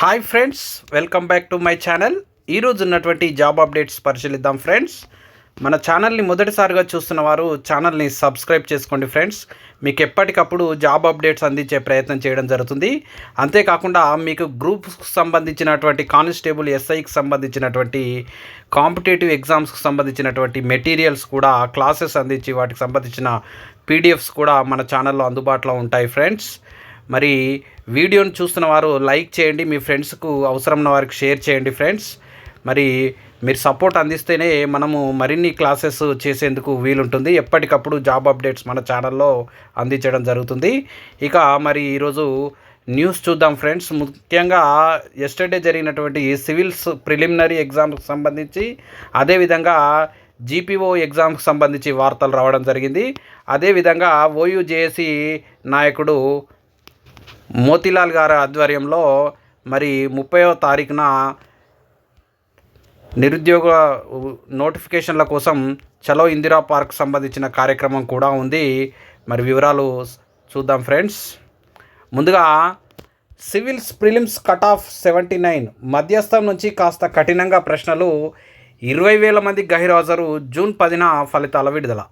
Hi friends welcome back to my channel ఈరోజు ఉన్నటువంటి job updates పరిశీలిద్దాం ఫ్రెండ్స్ మన ఛానల్ని మొదటిసారిగా చూస్తున్న వారు ఛానల్ని సబ్స్క్రైబ్ చేసుకోండి ఫ్రెండ్స్ మీకు ఎప్పటికప్పుడు జాబ్ అప్డేట్స్ అందించే ప్రయత్నం చేయడం జరుగుతుంది. అంతేకాకుండా మీకు గ్రూప్స్కి సంబంధించినటువంటి కానిస్టేబుల్ ఎస్ఐకి సంబంధించినటువంటి కాంపిటేటివ్ ఎగ్జామ్స్కి సంబంధించినటువంటి మెటీరియల్స్ కూడా క్లాసెస్ అందించి వాటికి సంబంధించిన పీడిఎఫ్స్ కూడా మన ఛానల్లో అందుబాటులో ఉంటాయి ఫ్రెండ్స్ మరి వీడియోని చూస్తున్న వారు లైక్ చేయండి మీ ఫ్రెండ్స్కు అవసరం ఉన్న వారికి షేర్ చేయండి ఫ్రెండ్స్. మరి మీరు సపోర్ట్ అందిస్తేనే మనము మరిన్ని క్లాసెస్ చేసేందుకు వీలుంటుంది. ఎప్పటికప్పుడు జాబ్ అప్డేట్స్ మన ఛానల్లో అందించడం జరుగుతుంది. ఇక మరి ఈరోజు న్యూస్ చూద్దాం ఫ్రెండ్స్. ముఖ్యంగా ఎస్టర్డే జరిగినటువంటి సివిల్స్ ప్రిలిమినరీ ఎగ్జామ్కి సంబంధించి అదేవిధంగా జీపీఓ ఎగ్జామ్కి సంబంధించి వార్తలు రావడం జరిగింది. అదేవిధంగా ఓయూజేఏసీ నాయకుడు మోతీలాల్ గారి ఆధ్వర్యంలో మరి ముప్పైవ తారీఖున నిరుద్యోగ నోటిఫికేషన్ల కోసం చలో ఇందిరా పార్క్ సంబంధించిన కార్యక్రమం కూడా ఉంది. మరి వివరాలు చూద్దాం ఫ్రెండ్స్. ముందుగా civils prelims cut off seventy nine మధ్యస్థం నుంచి కాస్త కఠినంగా ప్రశ్నలు. ఇరవై వేల మంది గైర్హాజరు జూన్ పదిన ఫలితాల విడుదల.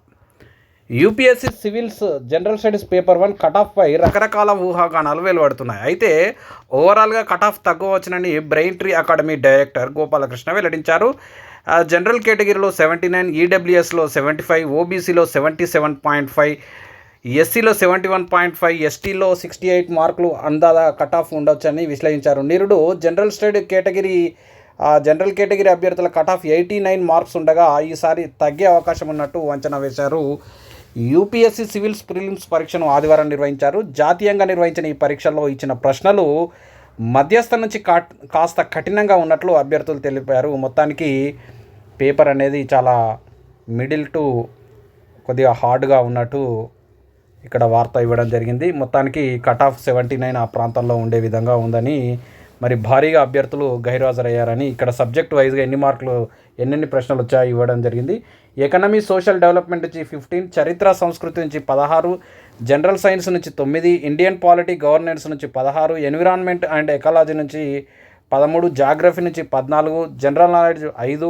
UPSC civils general studies paper one cut ఆఫ్పై రకరకాల ఊహాగానాలు వెలువడుతున్నాయి. అయితే ఓవరాల్గా cut off తగ్గవచ్చునని brain tree academy director Gopalakrishna వెల్లడించారు. జనరల్ కేటగిరీలో సెవెంటీ నైన్ ఈడబ్ల్యూఎస్లో సెవెంటీ ఫైవ్ ఓబీసీలో సెవెంటీ సెవెన్ పాయింట్ ఫైవ్ ఎస్సీలో సెవెంటీ వన్ పాయింట్ ఫైవ్ ఎస్టీలో సిక్స్టీ ఎయిట్ మార్కులు అందాదా కట్ ఆఫ్ ఉండొచ్చని విశ్లేషించారు. నిరుడు general study category general category అభ్యర్థుల cut off eighty nine marks ఉండగా ఈసారి తగ్గే అవకాశం ఉన్నట్టు అంచనా వేశారు. యూపీఎస్సీ సివిల్స్ ప్రిలిమ్స్ పరీక్షను ఆదివారం నిర్వహించారు. జాతీయంగా నిర్వహించిన ఈ పరీక్షల్లో ఇచ్చిన ప్రశ్నలు మధ్యస్థ నుంచి కా కాస్త కఠినంగా ఉన్నట్లు అభ్యర్థులు తెలిపారు. మొత్తానికి పేపర్ అనేది చాలా మిడిల్ టు కొద్దిగా హార్డ్గా ఉన్నట్టు ఇక్కడ వార్త ఇవ్వడం జరిగింది. మొత్తానికి కట్ ఆఫ్ సెవెంటీ నైన్ ఆ ప్రాంతంలో ఉండే విధంగా ఉందని మరి భారీగా అభ్యర్థులు గైర్హాజరయ్యారని ఇక్కడ సబ్జెక్ట్ వైజ్గా ఎన్ని మార్కులు ఎన్నెన్ని ప్రశ్నలు వచ్చాయో ఇవ్వడం జరిగింది. ఎకనమీ సోషల్ డెవలప్మెంట్ నుంచి ఫిఫ్టీన్ చరిత్ర సంస్కృతి నుంచి పదహారు జనరల్ సైన్స్ నుంచి తొమ్మిది ఇండియన్ పాలిటీ గవర్నెన్స్ నుంచి పదహారు ఎన్విరాన్మెంట్ అండ్ ఎకాలజీ నుంచి పదమూడు జాగ్రఫీ నుంచి పద్నాలుగు జనరల్ నాలెడ్జ్ ఐదు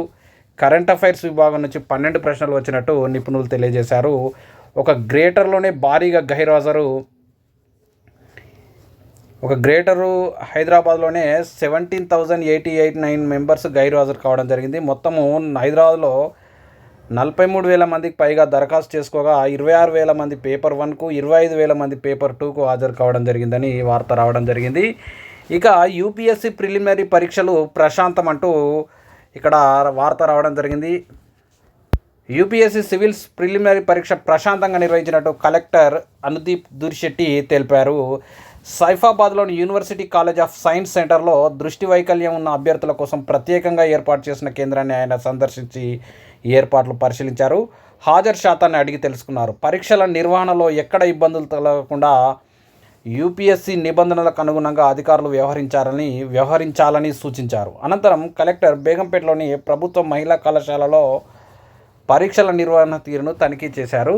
కరెంట్ అఫైర్స్ విభాగం నుంచి పన్నెండు ప్రశ్నలు వచ్చినట్టు నిపుణులు తెలియజేశారు. ఒక గ్రేటర్లోనే భారీగా గైర్హాజరు ఒక గ్రేటరు హైదరాబాద్లోనే seventeen thousand eighty eight nine members గైరు హాజరు కావడం జరిగింది. మొత్తము హైదరాబాద్లో నలభై మూడు వేల మందికి పైగా దరఖాస్తు చేసుకోగా ఇరవై ఆరు వేల మంది పేపర్ వన్కు ఇరవై ఐదు వేల మంది పేపర్ టూకు హాజరు కావడం జరిగిందని వార్త రావడం జరిగింది. ఇక యూపీఎస్సీ ప్రిలిమినరీ పరీక్షలు ప్రశాంతం అంటూ ఇక్కడ వార్త రావడం జరిగింది. యూపీఎస్సీ సివిల్స్ ప్రిలిమినరీ పరీక్ష ప్రశాంతంగా నిర్వహించినట్టు కలెక్టర్ అనుదీప్ దుర్శెట్టి తెలిపారు. సైఫాబాద్లోని యూనివర్సిటీ కాలేజ్ ఆఫ్ సైన్స్ సెంటర్లో దృష్టి వైకల్యం ఉన్న అభ్యర్థుల కోసం ప్రత్యేకంగా ఏర్పాటు చేసిన కేంద్రాన్ని ఆయన సందర్శించి ఏర్పాట్లు పరిశీలించారు. హాజరు శాతాన్ని అడిగి తెలుసుకున్నారు. పరీక్షల నిర్వహణలో ఎక్కడ ఇబ్బందులు తగలకుండా యూపీఎస్సీ నిబంధనలకు అనుగుణంగా అధికారులు వ్యవహరించాలని వ్యవహరించాలని సూచించారు. అనంతరం కలెక్టర్ బేగంపేటలోని ప్రభుత్వ మహిళా కళాశాలలో పరీక్షల నిర్వహణ తీరును తనిఖీ చేశారు.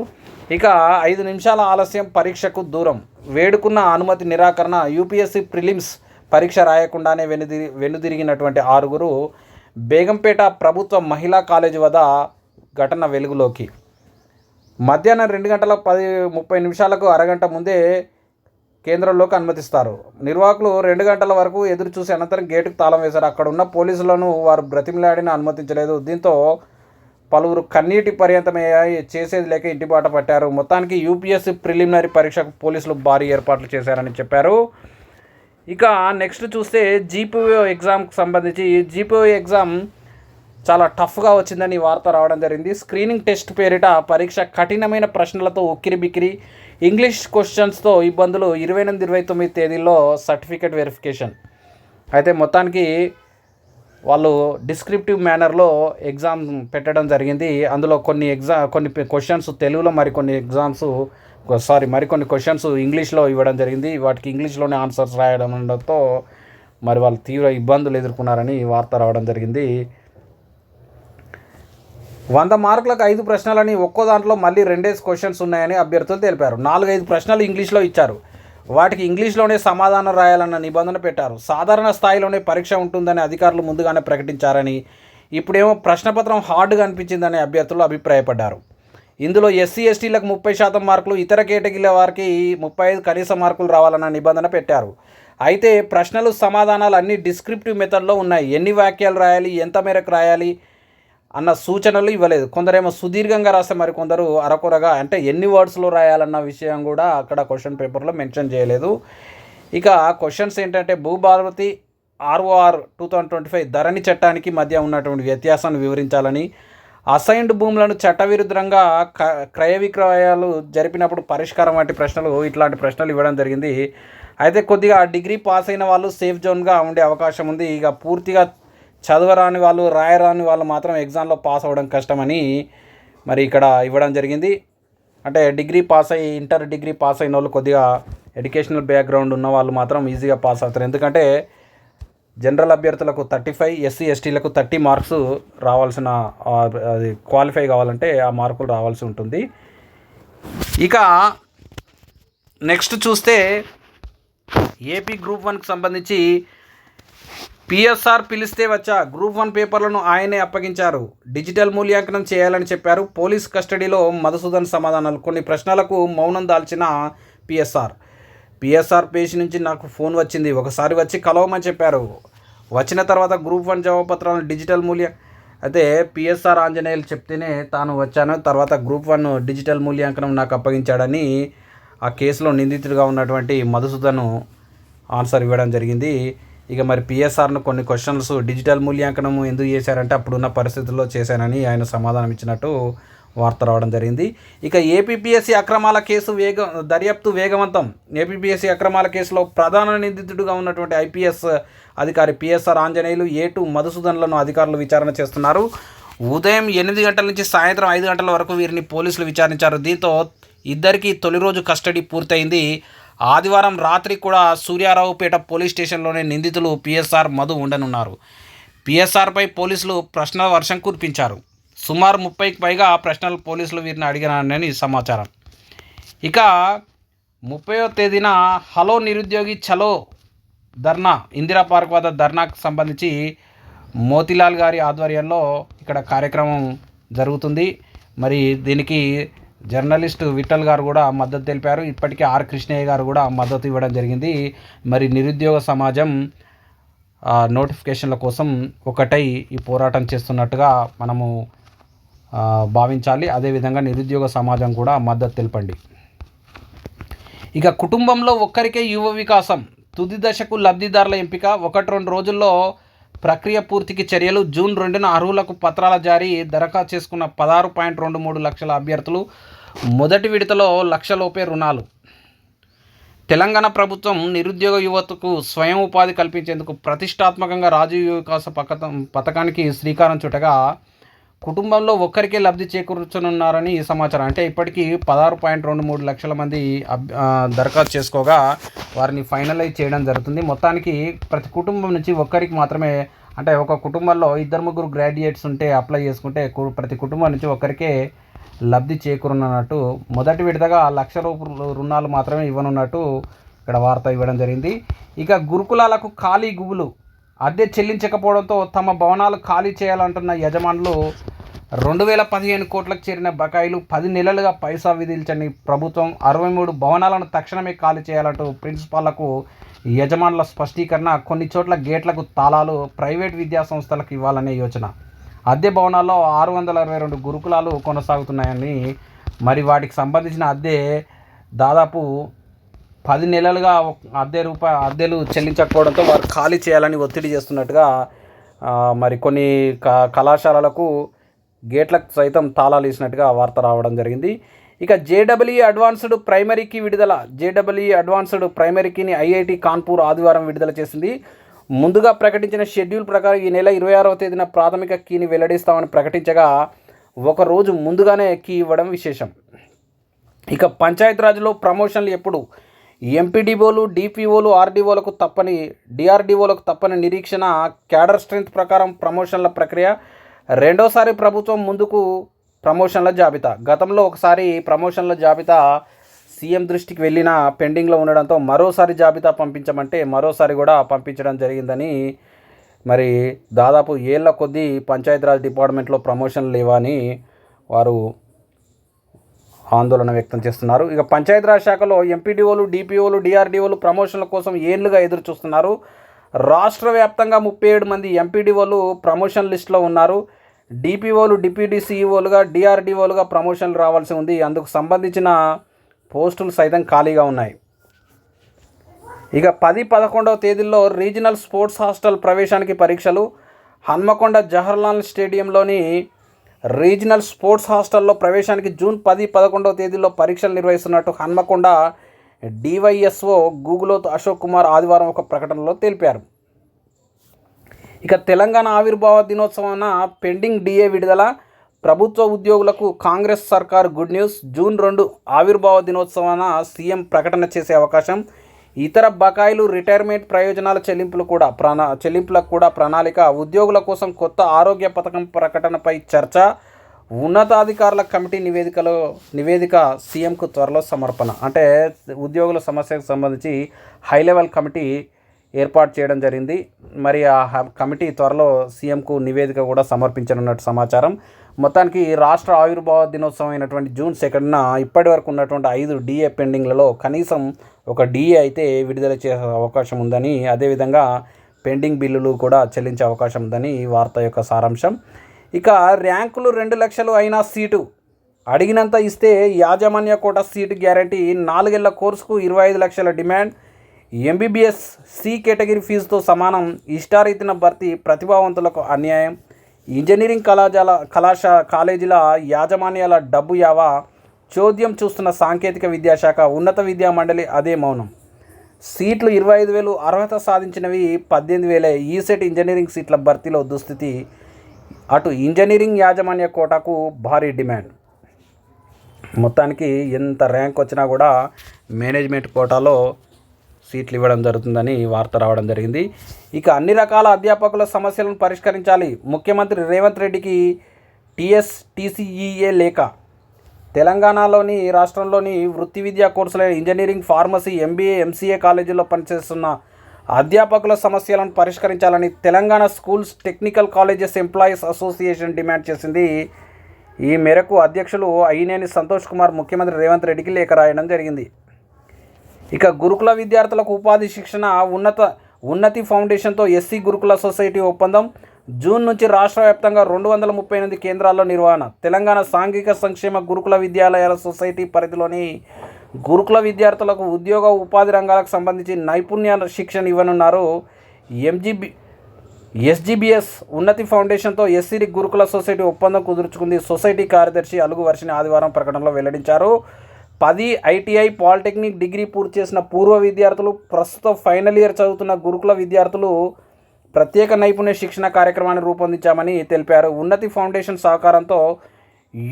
ఇక ఐదు నిమిషాల ఆలస్యం పరీక్షకు దూరం. వేడుకున్న అనుమతి నిరాకరణ యూపీఎస్సీ ప్రిలిమ్స్ పరీక్ష రాయకుండానే వెనుదిరి వెనుదిరిగినటువంటి ఆరుగురు బేగంపేట ప్రభుత్వ మహిళా కాలేజీ వద్ద ఘటన వెలుగులోకి. మధ్యాహ్నం రెండు గంటల పది ముప్పై నిమిషాలకు అరగంట ముందే కేంద్రంలోకి అనుమతిస్తారు. నిర్వాహకులు రెండు గంటల వరకు ఎదురు చూసి అనంతరం గేటుకు తాళం వేశారు. అక్కడ ఉన్న పోలీసులను వారు బ్రతిమిలాడిన అనుమతించలేదు. దీంతో పలువురు కన్నీటి పర్యంతమయ్యాయి. చేసేది లేక ఇంటిబాట పట్టారు. మొత్తానికి యూపీఎస్సీ ప్రిలిమినరీ పరీక్షకు పోలీసులు భారీ ఏర్పాట్లు చేశారని చెప్పారు. ఇక నెక్స్ట్ చూస్తే జీపీఓ ఎగ్జామ్కి సంబంధించి జీపీఓ ఎగ్జామ్ చాలా టఫ్గా వచ్చిందని వార్త రావడం జరిగింది. స్క్రీనింగ్ టెస్ట్ పేరిట పరీక్ష కఠినమైన ప్రశ్నలతో ఉక్కిరి బిక్కిరి ఇంగ్లీష్ క్వశ్చన్స్తో ఇబ్బందులు ఇరవై ఎనిమిది ఇరవై తొమ్మిది తేదీల్లో సర్టిఫికేట్ వెరిఫికేషన్. అయితే మొత్తానికి వాళ్ళు డిస్క్రిప్టివ్ మేనర్లో ఎగ్జామ్ పెట్టడం జరిగింది. అందులో కొన్ని ఎగ్జామ్ కొన్ని క్వశ్చన్స్ తెలుగులో మరికొన్ని ఎగ్జామ్స్ సారీ మరికొన్ని క్వశ్చన్స్ ఇంగ్లీష్లో ఇవ్వడం జరిగింది. వాటికి ఇంగ్లీష్లోనే ఆన్సర్స్ రాయడం ఉండడంతో మరి వాళ్ళు తీవ్ర ఇబ్బందులు ఎదుర్కొన్నారని వార్త రావడం జరిగింది. వంద మార్కులకు ఐదు ప్రశ్నలని ఒక్కో దాంట్లో మళ్ళీ రెండేసి క్వశ్చన్స్ ఉన్నాయని అభ్యర్థులు తెలిపారు. నాలుగైదు ప్రశ్నలు ఇంగ్లీష్లో ఇచ్చారు. వాటికి ఇంగ్లీష్లోనే సమాధానం రాయాలన్న నిబంధన పెట్టారు. సాధారణ స్థాయిలోనే పరీక్ష ఉంటుందని అధికారులు ముందుగానే ప్రకటించారని ఇప్పుడేమో ప్రశ్నపత్రం హార్డ్గా అనిపించిందని అభ్యర్థులు అభిప్రాయపడ్డారు. ఇందులో ఎస్సీ ఎస్టీలకు ముప్పై శాతం మార్కులు ఇతర కేటగిరీల వారికి ముప్పై ఐదు కనీస మార్కులు రావాలన్న నిబంధన పెట్టారు. అయితే ప్రశ్నలు సమాధానాలు అన్ని డిస్క్రిప్టివ్ మెథడ్లో ఉన్నాయి. ఎన్ని వాక్యాలు రాయాలి ఎంత మేరకు రాయాలి అన్న సూచనలు ఇవ్వలేదు. కొందరేమో సుదీర్ఘంగా రాస్తే మరి కొందరు అరకొరగా అంటే ఎన్ని వర్డ్స్లో రాయాలన్న విషయం కూడా అక్కడ క్వశ్చన్ పేపర్లో మెన్షన్ చేయలేదు. ఇక క్వశ్చన్స్ ఏంటంటే Bhubharati ROR two thousand twenty five Dharani చట్టానికి మధ్య ఉన్నటువంటి వ్యత్యాసాన్ని వివరించాలని అసైన్డ్ భూములను చట్టవిరుద్ధంగా క క్రయ విక్రయాలు జరిపినప్పుడు పరిష్కారం వంటి ప్రశ్నలు ఇట్లాంటి ప్రశ్నలు ఇవ్వడం జరిగింది. అయితే కొద్దిగా డిగ్రీ పాస్ అయిన వాళ్ళు సేఫ్ జోన్గా ఉండే అవకాశం ఉంది. ఇక పూర్తిగా చదవరాని వాళ్ళు రాయరాని వాళ్ళు మాత్రం ఎగ్జామ్లో పాస్ అవ్వడం కష్టమని మరి ఇక్కడ ఇవ్వడం జరిగింది. అంటే డిగ్రీ పాస్ అయ్యి ఇంటర్ డిగ్రీ పాస్ అయిన వాళ్ళు కొద్దిగా ఎడ్యుకేషనల్ బ్యాక్గ్రౌండ్ ఉన్న వాళ్ళు మాత్రం ఈజీగా పాస్ అవుతారు. ఎందుకంటే జనరల్ అభ్యర్థులకు థర్టీ ఫైవ్ ఎస్సీ ఎస్టీలకు థర్టీ మార్క్స్ రావాల్సిన అది క్వాలిఫై కావాలంటే ఆ మార్కులు రావాల్సి ఉంటుంది. ఇక నెక్స్ట్ చూస్తే ఏపీ గ్రూప్ వన్కి సంబంధించి పిఎస్ఆర్ పిలిస్తే వచ్చా గ్రూప్ వన్ పేపర్లను ఆయనే అప్పగించారు. డిజిటల్ మూల్యాంకనం చేయాలని చెప్పారు. పోలీస్ కస్టడీలో మధుసూదన్ సమాధానాలు. కొన్ని ప్రశ్నలకు మౌనం దాల్చిన పిఎస్ఆర్. పిఎస్ఆర్ పేజ్ నుంచి నాకు ఫోన్ వచ్చింది. ఒకసారి వచ్చి కలవమని చెప్పారు. వచ్చిన తర్వాత గ్రూప్ వన్ జవాబపత్రాలను డిజిటల్ మూల్య అయితే పిఎస్ఆర్ ఆంజనేయులు చెప్తేనే తాను వచ్చాను. తర్వాత గ్రూప్ వన్ డిజిటల్ మూల్యాంకనం నాకు అప్పగించాడని ఆ కేసులో నిందితుడిగా ఉన్నటువంటి మధుసూదను ఆన్సర్ ఇవ్వడం జరిగింది. ఇక మరి పిఎస్ఆర్ను కొన్ని క్వశ్చన్స్ డిజిటల్ మూల్యాంకనం ఎందుకు చేశారంటే అప్పుడున్న పరిస్థితుల్లో చేశానని ఆయన సమాధానం ఇచ్చినట్టు వార్త రావడం జరిగింది. ఇక ఏపీపీఎస్సీ అక్రమాల కేసు వేగ దర్యాప్తు వేగవంతం. ఏపీపీఎస్సీ అక్రమాల కేసులో ప్రధాన నిందితుడిగా ఉన్నటువంటి ఐపీఎస్ అధికారి పిఎస్ఆర్ ఆంజనేయులు ఏ టూ మధుసూదన్లను అధికారులు విచారణ చేస్తున్నారు. ఉదయం ఎనిమిది గంటల నుంచి సాయంత్రం ఐదు గంటల వరకు వీరిని పోలీసులు విచారించారు. దీంతో ఇద్దరికీ తొలి రోజు కస్టడీ పూర్తయింది. ఆదివారం రాత్రి కూడా సూర్యారావుపేట పోలీస్ స్టేషన్లోనే నిందితులు పిఎస్ఆర్ మధు ఉండనున్నారు. పిఎస్ఆర్పై పోలీసులు ప్రశ్నల వర్షం కురిపించారు. సుమారు ముప్పైకి పైగా ప్రశ్నలు పోలీసులు వీరిని అడిగినారని సమాచారం. ఇక ముప్పయో తేదీన హలో నిరుద్యోగి చలో ధర్నా ఇందిరా పార్క్ వద్ద ధర్నాకు సంబంధించి మోతిలాల్ గారి ఆధ్వర్యంలో ఇక్కడ కార్యక్రమం జరుగుతుంది. మరి దీనికి జర్నలిస్ట్ విఠల్ గారు కూడా మద్దతు తెలిపారు. ఇప్పటికే ఆర్ కృష్ణయ్య గారు కూడా మద్దతు ఇవ్వడం జరిగింది. మరి నిరుద్యోగ సమాజం నోటిఫికేషన్ల కోసం ఒకటై ఈ పోరాటం చేస్తున్నట్టుగా మనము భావించాలి. అదేవిధంగా నిరుద్యోగ సమాజం కూడా మద్దతు తెలపండి. ఇక కుటుంబంలో ఒక్కరికే యువ వికాసం. తుది దశకు లబ్ధిదారుల ఎంపిక. ఒకటి రెండు రోజుల్లో ప్రక్రియ పూర్తికి చర్యలు. జూన్ రెండున అర్హులకు పత్రాల జారీ. దరఖాస్తు చేసుకున్న పదహారు పాయింట్ రెండు మూడు లక్షల అభ్యర్థులు. మొదటి విడతలో లక్షలోపే రుణాలు. తెలంగాణ ప్రభుత్వం నిరుద్యోగ యువతకు స్వయం ఉపాధి కల్పించేందుకు ప్రతిష్టాత్మకంగా రాజీవ్ వికాస పథకం పథకానికి శ్రీకారం చుట్టగా కుటుంబంలో ఒక్కరికే లబ్ధి చేకూర్చనున్నారని ఈ సమాచారం. అంటే ఇప్పటికీ పదహారు పాయింట్ రెండు మూడు లక్షల మంది దరఖాస్తు చేసుకోగా వారిని ఫైనలైజ్ చేయడం జరుగుతుంది. మొత్తానికి ప్రతి కుటుంబం నుంచి ఒక్కరికి మాత్రమే అంటే ఒక కుటుంబంలో ఇద్దరు ముగ్గురు గ్రాడ్యుయేట్స్ ఉంటే అప్లై చేసుకుంటే ప్రతి కుటుంబం నుంచి ఒక్కరికే లబ్ధి చేకూరనున్నట్టు మొదటి విడతగా లక్ష రూపాయలు రుణాలు మాత్రమే ఇవ్వనున్నట్టు ఇక్కడ వార్త ఇవ్వడం జరిగింది. ఇక గురుకులాలకు ఖాళీ గుబులు అద్దె చెల్లించకపోవడంతో తమ భవనాలు ఖాళీ చేయాలంటున్న యజమానులు రెండు వేల పదిహేను కోట్లకు చేరిన బకాయిలు పది నెలలుగా పైసా విధించని ప్రభుత్వం అరవై మూడు భవనాలను తక్షణమే ఖాళీ చేయాలంటూ ప్రిన్సిపాళ్ళకు యజమానుల స్పష్టీకరణ కొన్ని చోట్ల గేట్లకు తాళాలు ప్రైవేట్ విద్యా సంస్థలకు ఇవ్వాలనే యోచన. అద్దె భవనాల్లో ఆరు వందల అరవై రెండు గురుకులాలు కొనసాగుతున్నాయని మరి వాటికి సంబంధించిన అద్దె దాదాపు పది నెలలుగా అద్దె రూపాయ అద్దెలు చెల్లించకపోవడంతో వారు ఖాళీ చేయాలని ఒత్తిడి చేస్తున్నట్టుగా మరి కొన్ని క- కళాశాలలకు గేట్లకు సైతం తాళాలు వేసినట్టుగా వార్త రావడం జరిగింది. ఇక జేడబ్ల్యూ అడ్వాన్స్డ్ ప్రైమరీకి విడుదల జేడబ్ల్యూ అడ్వాన్స్డ్ ప్రైమరీకిని ఐఐటి కాన్పూర్ ఆదివారం విడుదల చేసింది. ముందుగా ప్రకటించిన షెడ్యూల్ ప్రకారం ఈ నెల ఇరవై ఆరవ తేదీన ప్రాథమిక కీని వెల్లడిస్తామని ప్రకటించగా ఒక రోజు ముందుగానే కీ ఇవ్వడం విశేషం. ఇక పంచాయతీరాజ్లో ప్రమోషన్లు ఎప్పుడు? ఎంపీడీఓలు డిపిఓలు ఆర్డీఓలకు తప్పని డిఆర్డీఓలకు తప్పని నిరీక్షణ క్యాడర్ స్ట్రెంత్ ప్రకారం ప్రమోషన్ల ప్రక్రియ రెండోసారి ప్రభుత్వం ముందుకు ప్రమోషన్ల జాబితా. గతంలో ఒకసారి ప్రమోషన్ల జాబితా సీఎం దృష్టికి వెళ్ళిన పెండింగ్లో ఉండడంతో మరోసారి జాబితా పంపించమంటే మరోసారి కూడా పంపించడం జరిగిందని మరి దాదాపు ఏళ్ళ కొద్దీ పంచాయతీరాజ్ డిపార్ట్మెంట్లో ప్రమోషన్లు లేవని వారు ఆందోళన వ్యక్తం చేస్తున్నారు. ఇక పంచాయతీరాజ్ శాఖలో ఎంపీడీఓలు డిపిఓలు డిఆర్డీఓలు ప్రమోషన్ల కోసం ఏళ్ళుగా ఎదురు చూస్తున్నారు. రాష్ట్ర వ్యాప్తంగా ముప్పై ఏడు మంది ఎంపీడీఓలు ప్రమోషన్ లిస్టులో ఉన్నారు. డిపిఓలు డిప్యూటీ సీఈఓలుగా డిఆర్డీఓలుగా ప్రమోషన్లు రావాల్సి ఉంది. అందుకు సంబంధించిన పోస్టులు సైతం ఖాళీగా ఉన్నాయి. ఇక పది పదకొండవ తేదీల్లో రీజనల్ స్పోర్ట్స్ హాస్టల్ ప్రవేశానికి పరీక్షలు. హన్మకొండ జవహర్లాల్ స్టేడియంలోని రీజనల్ స్పోర్ట్స్ హాస్టల్లో ప్రవేశానికి జూన్ పది పదకొండవ తేదీలో పరీక్షలు నిర్వహిస్తున్నట్టు హన్మకొండ డివైఎస్ఓ గూగులోత్ అశోక్ కుమార్ ఆదివారం ఒక ప్రకటనలో తెలిపారు. ఇక తెలంగాణ ఆవిర్భావ దినోత్సవాన పెండింగ్ డిఏ విడుదల. ప్రభుత్వ ఉద్యోగులకు కాంగ్రెస్ సర్కార్ గుడ్ న్యూస్. జూన్ రెండు ఆవిర్భావ దినోత్సవాన సీఎం ప్రకటన చేసే అవకాశం. ఇతర బకాయిలు రిటైర్మెంట్ ప్రయోజనాల చెల్లింపులు కూడా ప్రణా చెల్లింపులకు కూడా ప్రణాళిక. ఉద్యోగుల కోసం కొత్త ఆరోగ్య పథకం ప్రకటనపై చర్చ. ఉన్నతాధికారుల కమిటీ నివేదికలో నివేదిక సీఎంకు త్వరలో సమర్పణ. అంటే ఉద్యోగుల సమస్యకు సంబంధించి హై లెవెల్ కమిటీ ఏర్పాటు చేయడం జరిగింది. మరి ఆ హ- కమిటీ త్వరలో సీఎంకు నివేదిక కూడా సమర్పించనున్నట్టు సమాచారం. మొత్తానికి రాష్ట్ర ఆవిర్భావ దినోత్సవం అయినటువంటి జూన్ సెకండ్న ఇప్పటి వరకు ఉన్నటువంటి ఐదు డిఏ పెండింగ్లలో కనీసం ఒక డిఏ అయితే విడుదల చేసే అవకాశం ఉందని అదేవిధంగా పెండింగ్ బిల్లులు కూడా చెల్లించే అవకాశం ఉందని వార్త యొక్క సారాంశం. ఇక ర్యాంకులు రెండు లక్షలు అయినా సీటు అడిగినంత ఇస్తే యాజమాన్య కోట సీటు గ్యారంటీ నాలుగేళ్ళ కోర్సుకు ఇరవై ఐదు లక్షల డిమాండ్. ఎంబీబీఎస్ సి కేటగిరీ ఫీజుతో సమానం. ఇష్టారీతిన భర్తీ ప్రతిభావంతులకు అన్యాయం. ఇంజనీరింగ్ కళాశాల కళాశా కాలేజీల యాజమాన్యాల డబ్బు యావా చోద్యం చూస్తున్న సాంకేతిక విద్యాశాఖ ఉన్నత విద్యా మండలి అదే మౌనం. సీట్లు ఇరవై ఐదు వేలు అర్హత సాధించినవి పద్దెనిమిది వేలే ఈసెట్ ఇంజనీరింగ్ సీట్ల భర్తీలో దుస్థితి. అటు ఇంజనీరింగ్ యాజమాన్య కోటాకు భారీ డిమాండ్. మొత్తానికి ఎంత ర్యాంక్ వచ్చినా కూడా మేనేజ్మెంట్ కోటాలో సీట్లు ఇవ్వడం జరుగుతుందని వార్త రావడం జరిగింది. ఇక అన్ని రకాల అధ్యాపకుల సమస్యలను పరిష్కరించాలి. ముఖ్యమంత్రి రేవంత్ రెడ్డికి టీఎస్ టీసీఈఏ లేఖ. తెలంగాణలోని రాష్ట్రంలోని వృత్తి విద్యా కోర్సులైన ఇంజనీరింగ్ ఫార్మసీ ఎంబీఏ ఎంసీఏ కాలేజీల్లో పనిచేస్తున్న అధ్యాపకుల సమస్యలను పరిష్కరించాలని Telangana schools technical colleges employees association demand చేసింది. ఈ మేరకు అధ్యక్షులు అయినేని సంతోష్ కుమార్ ముఖ్యమంత్రి రేవంత్ రెడ్డికి లేఖ రాయడం జరిగింది. ఇక గురుకుల విద్యార్థులకు ఉపాధి శిక్షణ ఉన్నత ఉన్నతి ఫౌండేషన్తో ఎస్సీ గురుకుల సొసైటీ ఒప్పందం. జూన్ నుంచి రాష్ట్ర వ్యాప్తంగా రెండు వందల ముప్పై ఎనిమిది కేంద్రాల్లో నిర్వహణ. తెలంగాణ సాంఘిక సంక్షేమ గురుకుల విద్యాలయాల సొసైటీ పరిధిలోని గురుకుల విద్యార్థులకు ఉద్యోగ ఉపాధి రంగాలకు సంబంధించి నైపుణ్యాల శిక్షణ ఇవ్వనున్నారు. ఎంజీబీ ఎస్జీబీఎస్ ఉన్నతి ఫౌండేషన్తో ఎస్సీ గురుకుల సొసైటీ ఒప్పందం కుదుర్చుకుంది. సొసైటీ కార్యదర్శి అలుగు వర్షిని ఆదివారం ప్రకటనలో వెల్లడించారు. పది ఐటీఐ పాలిటెక్నిక్ డిగ్రీ పూర్తి చేసిన పూర్వ విద్యార్థులు ప్రస్తుతం ఫైనల్ ఇయర్ చదువుతున్న గురుకుల విద్యార్థులు ప్రత్యేక నైపుణ్య శిక్షణ కార్యక్రమాన్ని రూపొందించామని తెలిపారు. ఉన్నతి ఫౌండేషన్ సహకారంతో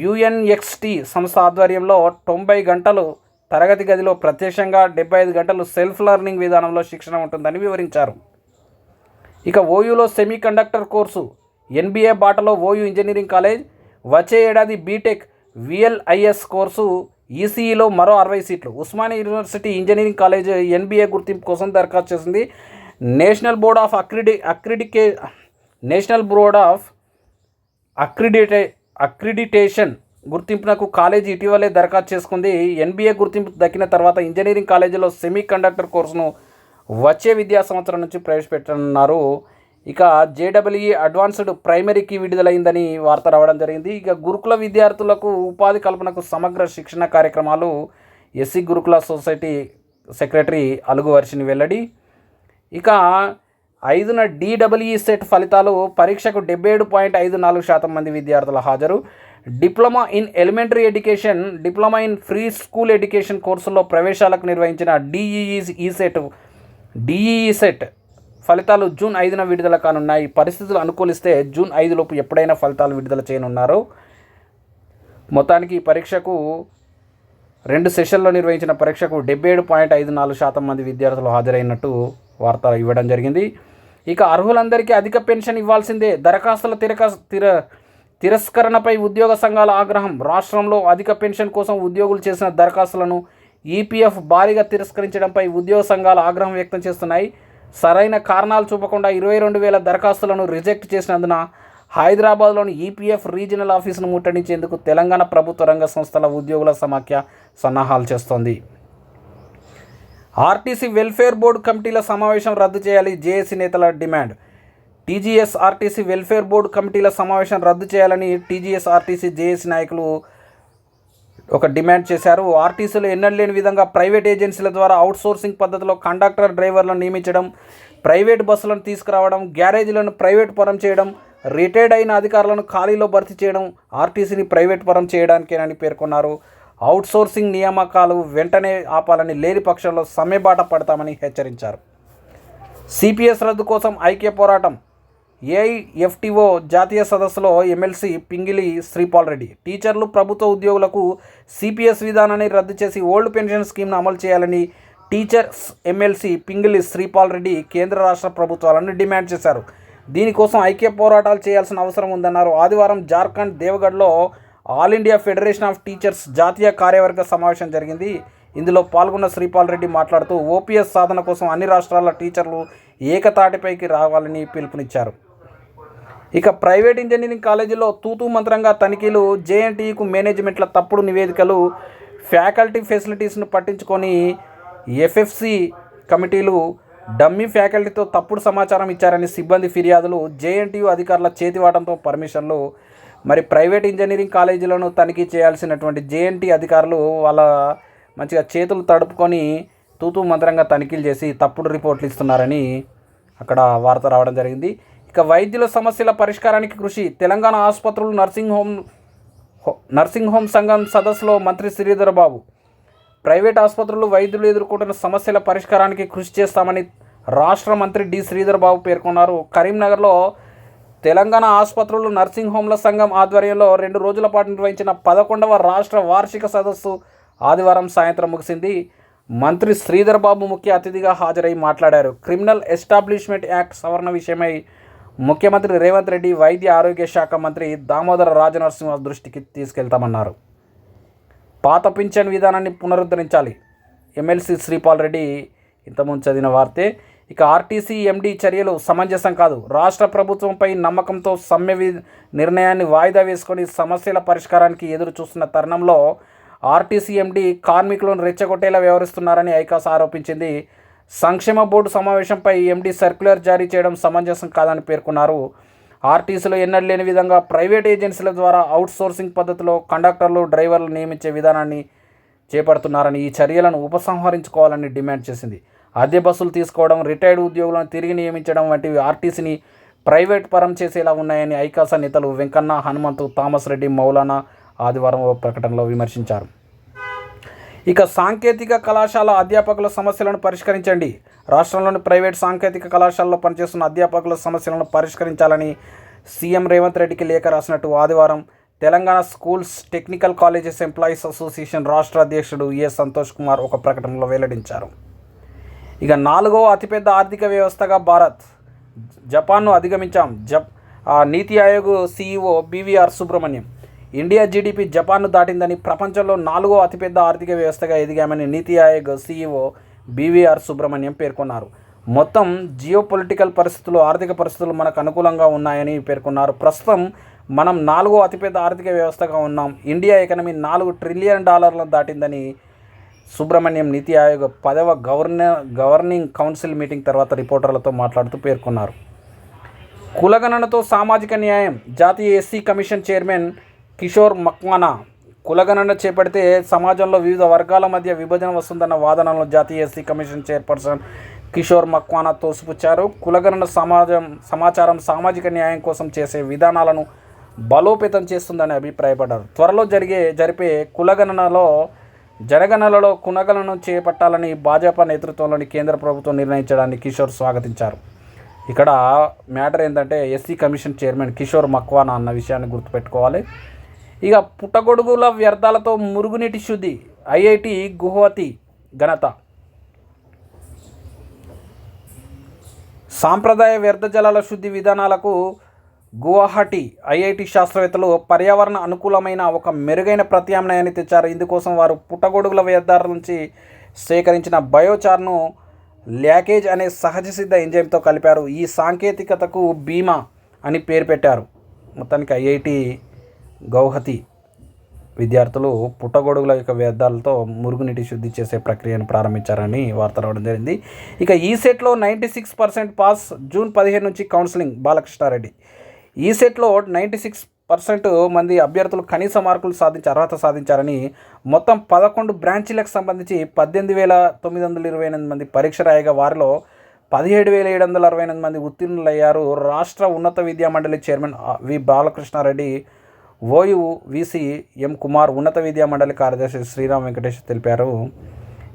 యుఎన్ఎక్స్టీ సంస్థ ఆధ్వర్యంలో తొంభై గంటలు తరగతి గదిలో ప్రత్యక్షంగా డెబ్బై ఐదు గంటలు సెల్ఫ్ లెర్నింగ్ విధానంలో శిక్షణ ఉంటుందని వివరించారు. ఇక ఓయూలో సెమీ కండక్టర్ కోర్సు ఎన్బీఏ బాటలో ఓయూ ఇంజనీరింగ్ కాలేజ్ వచ్చే ఏడాది బీటెక్ విఎల్ఐఎస్ కోర్సు ఈసీఈలో మరో అరవై సీట్లు. Osmania university engineering college NBA గుర్తింపు కోసం దరఖాస్తు చేసింది. నేషనల్ బోర్డ్ ఆఫ్ అక్రిడి అక్రిడికే నేషనల్ బోర్డ్ ఆఫ్ అక్రిడిటే అక్రిడిటేషన్ గుర్తింపునకు కాలేజీ ఇటీవలే దరఖాస్తు చేసుకుంది. ఎన్బిఏ గుర్తింపు దక్కిన తర్వాత ఇంజనీరింగ్ కాలేజీలో సెమీ కండక్టర్ కోర్సును వచ్చే విద్యా సంవత్సరం నుంచి ప్రవేశపెట్టనున్నారు. ఇక జేడబ్ల్యూఈ అడ్వాన్స్డ్ ప్రైమరీకి విడుదలైందని వార్త రావడం జరిగింది. ఇక గురుకుల విద్యార్థులకు ఉపాధి కల్పనకు సమగ్ర శిక్షణ కార్యక్రమాలు ఎస్సీ గురుకుల సొసైటీ సెక్రటరీ అలుగు వర్షిని వెల్లడి. ఇక ఐదున డిడబ్ల్యూఈ సెట్ ఫలితాలు పరీక్షకు డెబ్బై ఏడు పాయింట్ ఐదు నాలుగు శాతం మంది విద్యార్థుల హాజరు. Diploma in elementary education diploma in pre school education కోర్సుల్లో ప్రవేశాలకు నిర్వహించిన DEE E set DEE set ఫలితాలు జూన్ ఐదున విడుదల కానున్నాయి. పరిస్థితులు అనుకూలిస్తే జూన్ ఐదులోపు ఎప్పుడైనా ఫలితాలు విడుదల చేయనున్నారు. మొత్తానికి ఈ పరీక్షకు రెండు సెషన్లో నిర్వహించిన పరీక్షకు డెబ్బై ఏడు పాయింట్ ఐదు నాలుగు శాతం మంది విద్యార్థులు హాజరైనట్టు వార్త ఇవ్వడం జరిగింది. ఇక అర్హులందరికీ అధిక పెన్షన్ ఇవ్వాల్సిందే. దరఖాస్తుల తిరక తిర తిరస్కరణపై ఉద్యోగ సంఘాల ఆగ్రహం. రాష్ట్రంలో అధిక పెన్షన్ కోసం ఉద్యోగులు చేసిన దరఖాస్తులను ఈపీఎఫ్ భారీగా తిరస్కరించడంపై ఉద్యోగ సంఘాలు ఆగ్రహం వ్యక్తం చేస్తున్నాయి. సరైన కారణాలు చూపకుండా ఇరవై రెండు వేల దరఖాస్తులను రిజెక్ట్ చేసినందున హైదరాబాద్లోని ఈపీఎఫ్ రీజనల్ ఆఫీసును ముట్టడించేందుకు తెలంగాణ ప్రభుత్వ రంగ సంస్థల ఉద్యోగుల సమాఖ్య సన్నాహాలు చేస్తోంది. ఆర్టీసీ వెల్ఫేర్ బోర్డు కమిటీల సమావేశం రద్దు చేయాలి జేఏసీ నేతల demand. TGS RTC welfare board కమిటీల సమావేశం రద్దు చేయాలని టీజీఎస్ ఆర్టీసీ జేఏసీ నాయకులు ఒక డిమాండ్ చేశారు. ఆర్టీసీలు ఎన్నడూ లేని విధంగా ప్రైవేట్ ఏజెన్సీల ద్వారా అవుట్సోర్సింగ్ పద్ధతిలో కండక్టర్ డ్రైవర్లను నియమించడం ప్రైవేట్ బస్సులను తీసుకురావడం గ్యారేజీలను ప్రైవేట్ పరం చేయడం రిటైర్డ్ అయిన అధికారులను ఖాళీలో భర్తీ చేయడం ఆర్టీసీని ప్రైవేట్ పరం చేయడానికేనని పేర్కొన్నారు. అవుట్సోర్సింగ్ నియామకాలు వెంటనే ఆపాలని లేని పక్షంలో సమ్మెబాట పడతామని హెచ్చరించారు. సిపిఎస్ రద్దు కోసం ఐక్య పోరాటం ఏఐఎఫ్టిఓ జాతీయ సదస్సులో ఎమ్మెల్సీ పింగిలి శ్రీపాల్ రెడ్డి. టీచర్లు ప్రభుత్వ ఉద్యోగులకు సిపిఎస్ విధానాన్ని రద్దు చేసి ఓల్డ్ పెన్షన్ స్కీమ్ను అమలు చేయాలని టీచర్స్ ఎమ్మెల్సీ పింగిలి శ్రీపాల్ రెడ్డి కేంద్ర రాష్ట్ర ప్రభుత్వాలను డిమాండ్ చేశారు. దీనికోసం ఐక్య పోరాటాలు చేయాల్సిన అవసరం ఉందన్నారు. ఆదివారం Jharkhand దేవగఢ్లో all India federation of teachers జాతీయ కార్యవర్గ సమావేశం జరిగింది. ఇందులో పాల్గొన్న శ్రీపాల్ రెడ్డి మాట్లాడుతూ ఓపీఎస్ సాధన కోసం అన్ని రాష్ట్రాల టీచర్లు ఏకతాటిపైకి రావాలని పిలుపునిచ్చారు. ఇక ప్రైవేట్ ఇంజనీరింగ్ కాలేజీలో తూతూ మంత్రంగా తనిఖీలు జేఎన్టీయూకు మేనేజ్మెంట్ల తప్పుడు నివేదికలు ఫ్యాకల్టీ ఫెసిలిటీస్ను పట్టించుకొని ఎఫ్ఎఫ్సి కమిటీలు డమ్మీ ఫ్యాకల్టీతో తప్పుడు సమాచారం ఇచ్చారని సిబ్బంది ఫిర్యాదులు జేఎన్టీయూ అధికారుల చేతివాటంతో పర్మిషన్లు. మరి ప్రైవేట్ ఇంజనీరింగ్ కాలేజీలను తనిఖీ చేయాల్సినటువంటి జేఎన్టీ అధికారులు వాళ్ళ మంచిగా చేతులు తడుపుకొని తూతూ మంత్రంగా తనిఖీలు చేసి తప్పుడు రిపోర్ట్లు ఇస్తున్నారని అక్కడ వార్త రావడం జరిగింది. ఇక వైద్యుల సమస్యల పరిష్కారానికి కృషి. తెలంగాణ ఆసుపత్రులు నర్సింగ్ హోమ్ నర్సింగ్ హోమ్ సంఘం సదస్సులో మంత్రి శ్రీధర్ బాబు. ప్రైవేట్ ఆసుపత్రులు వైద్యులు ఎదుర్కొంటున్న సమస్యల పరిష్కారానికి కృషి చేస్తామని రాష్ట్ర మంత్రి డి శ్రీధర్ బాబు పేర్కొన్నారు. కరీంనగర్లో తెలంగాణ ఆసుపత్రులు నర్సింగ్ హోమ్ల సంఘం ఆధ్వర్యంలో రెండు రోజుల పాటు నిర్వహించిన పదకొండవ రాష్ట్ర వార్షిక సదస్సు ఆదివారం సాయంత్రం ముగిసింది. మంత్రి శ్రీధర్ బాబు ముఖ్య అతిథిగా హాజరై మాట్లాడారు. క్రిమినల్ ఎస్టాబ్లిష్మెంట్ యాక్ట్ సవరణ విషయమై ముఖ్యమంత్రి రేవంత్ రెడ్డి వైద్య ఆరోగ్య శాఖ మంత్రి దామోదర రాజనరసింహ దృష్టికి తీసుకెళ్తామన్నారు. పాత పింఛన్ విధానాన్ని పునరుద్ధరించాలి. ఎమ్మెల్సీ శ్రీపాల్ రెడ్డి ఇంతకుముందు చదివిన వార్తే ఇక ఆర్టీసీ ఎండీ చర్యలు సమంజసం కాదు. రాష్ట్ర ప్రభుత్వంపై నమ్మకంతో సమ్మె నిర్ణయాన్ని వాయిదా వేసుకొని సమస్యల పరిష్కారానికి ఎదురు చూస్తున్న తరుణంలో ఆర్టీసీ ఎండీ కార్మికులను రెచ్చగొట్టేలా వ్యవహరిస్తున్నారని ఐకాస్ ఆరోపించింది సంక్షేమ బోర్డు సమావేశంపై ఎండీ సర్క్యులర్ జారీ చేయడం సమంజసం కాదని పేర్కొన్నారు. ఆర్టీసీలో ఎన్నడూ లేని విధంగా ప్రైవేట్ ఏజెన్సీల ద్వారా అవుట్ సోర్సింగ్ పద్ధతిలో కండక్టర్లు డ్రైవర్లు నియమించే విధానాన్ని చేపడుతున్నారని ఈ చర్యలను ఉపసంహరించుకోవాలని డిమాండ్ చేసింది. అద్దె బస్సులు తీసుకోవడం రిటైర్డ్ ఉద్యోగులను తిరిగి నియమించడం వంటివి ఆర్టీసీని ప్రైవేట్ పరం చేసేలా ఉన్నాయని ఐకాస నేతలు వెంకన్న హనుమంతు థామస్ రెడ్డి మౌలానా ఆదివారం ఓ ప్రకటనలో విమర్శించారు. ఇక సాంకేతిక కళాశాల అధ్యాపకుల సమస్యలను పరిష్కరించండి. రాష్ట్రంలోని ప్రైవేట్ సాంకేతిక కళాశాలలో పనిచేస్తున్న అధ్యాపకుల సమస్యలను పరిష్కరించాలని సీఎం రేవంత్ రెడ్డికి లేఖ రాసినట్టు ఆదివారం Telangana schools technical colleges employees association రాష్ట్ర అధ్యక్షుడు ఏ సంతోష్ కుమార్ ఒక ప్రకటనలో వెల్లడించారు. ఇక నాలుగో అతిపెద్ద ఆర్థిక వ్యవస్థగా భారత్. జపాన్ను అధిగమించాం. జప్ ఆ NITI Aayog CEO BVR Subrahmanyam. India GDP జపాన్ను దాటిందని ప్రపంచంలో నాలుగో అతిపెద్ద ఆర్థిక వ్యవస్థగా ఎదిగామని నీతి ఆయోగ్ సీఈఓ బీవీఆర్ సుబ్రహ్మణ్యం పేర్కొన్నారు. మొత్తం జియో పొలిటికల్ పరిస్థితులు ఆర్థిక పరిస్థితులు మనకు అనుకూలంగా ఉన్నాయని పేర్కొన్నారు. ప్రస్తుతం మనం నాలుగో అతిపెద్ద ఆర్థిక వ్యవస్థగా ఉన్నాం. ఇండియా ఎకనమీ నాలుగు ట్రిలియన్ డాలర్లను దాటిందని సుబ్రహ్మణ్యం నీతి ఆయోగ్ పదవ గవర్న గవర్నింగ్ కౌన్సిల్ మీటింగ్ తర్వాత రిపోర్టర్లతో మాట్లాడుతూ పేర్కొన్నారు. కులగణనతో సామాజిక న్యాయం జాతీయ SC commission chairman Kishore Makwana కులగణన చేపడితే సమాజంలో వివిధ వర్గాల మధ్య విభజన వస్తుందన్న వాదనలను జాతీయ SC commission chairperson Kishore Makwana తోసిపుచ్చారు. కులగణన సమాజం సమాచారం సామాజిక న్యాయం కోసం చేసే విధానాలను బలోపేతం చేస్తుందని అభిప్రాయపడ్డారు. త్వరలో జరిగే జరిపే కులగణనలో జనగణనలో కులగణను చేపట్టాలని భాజపా నేతృత్వంలోని కేంద్ర ప్రభుత్వం నిర్ణయించడాన్ని కిషోర్ స్వాగతించారు. ఇక్కడ మ్యాటర్ ఏంటంటే SC commission chairman Kishore Makwana అన్న విషయాన్ని గుర్తుపెట్టుకోవాలి. ఇక పుట్టగొడుగుల వ్యర్థాలతో మురుగునీటి శుద్ధి ఐఐటి గుహవతి ఘనత. సాంప్రదాయ వ్యర్థ జలాల శుద్ధి విధానాలకు గువాహటి ఐఐటి శాస్త్రవేత్తలు పర్యావరణ అనుకూలమైన ఒక మెరుగైన ప్రత్యామ్నాయాన్ని తెచ్చారు. ఇందుకోసం వారు పుట్టగొడుగుల వ్యర్థాల నుంచి సేకరించిన బయోచార్ను ల్యాకేజ్ అనే సహజ సిద్ధ ఎంజైమ్తో కలిపారు. ఈ సాంకేతికతకు బీమా అని పేరు పెట్టారు. మొత్తానికి ఐఐటి గౌహతి విద్యార్థులు పుట్టగొడుగుల యొక్క వ్యర్థాలతో మురుగునీటి శుద్ధి చేసే ప్రక్రియను ప్రారంభించారని వార్త రావడం జరిగింది. ఇక ఈ సెట్లో ninety six percent pass June పదిహేను నుంచి కౌన్సిలింగ్ బాలకృష్ణారెడ్డి. ఈ సెట్లో నైంటీ సిక్స్ పర్సెంట్ మంది అభ్యర్థులు కనీస మార్కులు సాధించి అర్హత సాధించారని మొత్తం పదకొండు బ్రాంచీలకు సంబంధించి పద్దెనిమిది వేల తొమ్మిది వందల ఇరవై ఎనిమిది మంది పరీక్ష రాయగా వారిలో పదిహేడు వేల ఏడు వందల అరవై ఎనిమిది మంది ఉత్తీర్ణులయ్యారు. రాష్ట్ర ఉన్నత విద్యా మండలి chairman V Balakrishna Reddy OU VC M Kumar ఉన్నత విద్యా మండలి కార్యదర్శి శ్రీరామ్ వెంకటేష్ తెలిపారు.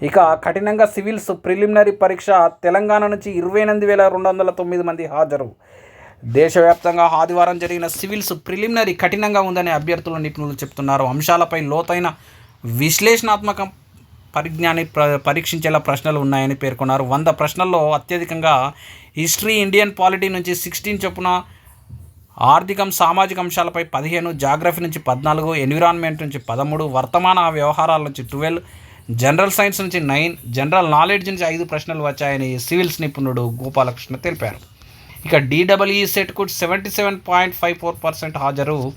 ఇక కఠినంగా సివిల్స్ ప్రిలిమినరీ పరీక్ష తెలంగాణ నుంచి ఇరవై ఎనిమిది వేల రెండు వందల తొమ్మిది మంది హాజరు. దేశవ్యాప్తంగా ఆదివారం జరిగిన సివిల్స్ ప్రిలిమినరీ కఠినంగా ఉందని అభ్యర్థులు నిపుణులు చెప్తున్నారు. అంశాలపై లోతైన విశ్లేషణాత్మక పరిజ్ఞాన్ని ప్ర పరీక్షించేలా ప్రశ్నలు ఉన్నాయని పేర్కొన్నారు. వంద ప్రశ్నల్లో అత్యధికంగా హిస్టరీ ఇండియన్ పాలిటీ నుంచి సిక్స్టీన్ చొప్పున ఆర్థికం సామాజిక అంశాలపై పదిహేను జాగ్రఫీ నుంచి పద్నాలుగు ఎన్విరాన్మెంట్ నుంచి పదమూడు వర్తమాన వ్యవహారాల నుంచి ట్వెల్వ్ జనరల్ సైన్స్ నుంచి నైన్ జనరల్ నాలెడ్జ్ నుంచి ఐదు ప్రశ్నలు వచ్చాయని సివిల్స్ నిపుణుడు గోపాలకృష్ణ తెలిపారు. ఇక డీడబ్ల్యూఈ సెట్కు seventy seven point five four percent హాజరు.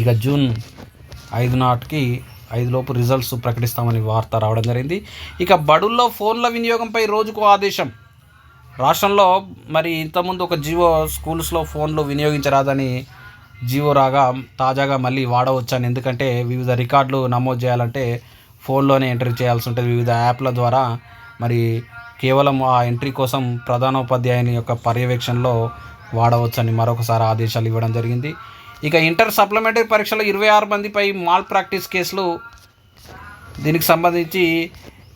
ఇక జూన్ ఐదు నాటికి ఐదులోపు రిజల్ట్స్ ప్రకటిస్తామని వార్త రావడం జరిగింది. ఇక బడుల్లో ఫోన్ల వినియోగంపై రోజుకు ఆదేశం. రాష్ట్రంలో మరి ఇంతకుముందు ఒక జియో స్కూల్స్లో ఫోన్లు వినియోగించరాదని జియో రాగా తాజాగా మళ్ళీ వాడవచ్చని. ఎందుకంటే వివిధ రికార్డులు నమోదు చేయాలంటే ఫోన్లోనే ఎంట్రీ చేయాల్సి ఉంటుంది. వివిధ యాప్ల ద్వారా మరి కేవలం ఆ ఎంట్రీ కోసం ప్రధానోపాధ్యాయుని యొక్క పర్యవేక్షణలో వాడవచ్చని మరొకసారి ఆదేశాలు ఇవ్వడం జరిగింది. ఇక ఇంటర్ సప్లిమెంటరీ పరీక్షలో ఇరవై ఆరు మందిపై మాల్ ప్రాక్టీస్ కేసులు దీనికి సంబంధించి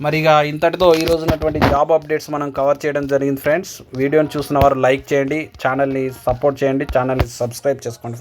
మరి ఇక ఇంతటితో ఈరోజు ఉన్నటువంటి జాబ్ అప్డేట్స్ మనం కవర్ చేయడం జరిగింది ఫ్రెండ్స్ వీడియోని చూస్తున్న వారు లైక్ చేయండి ఛానల్ని సపోర్ట్ చేయండి ఛానల్ని సబ్స్క్రైబ్ చేసుకోండి.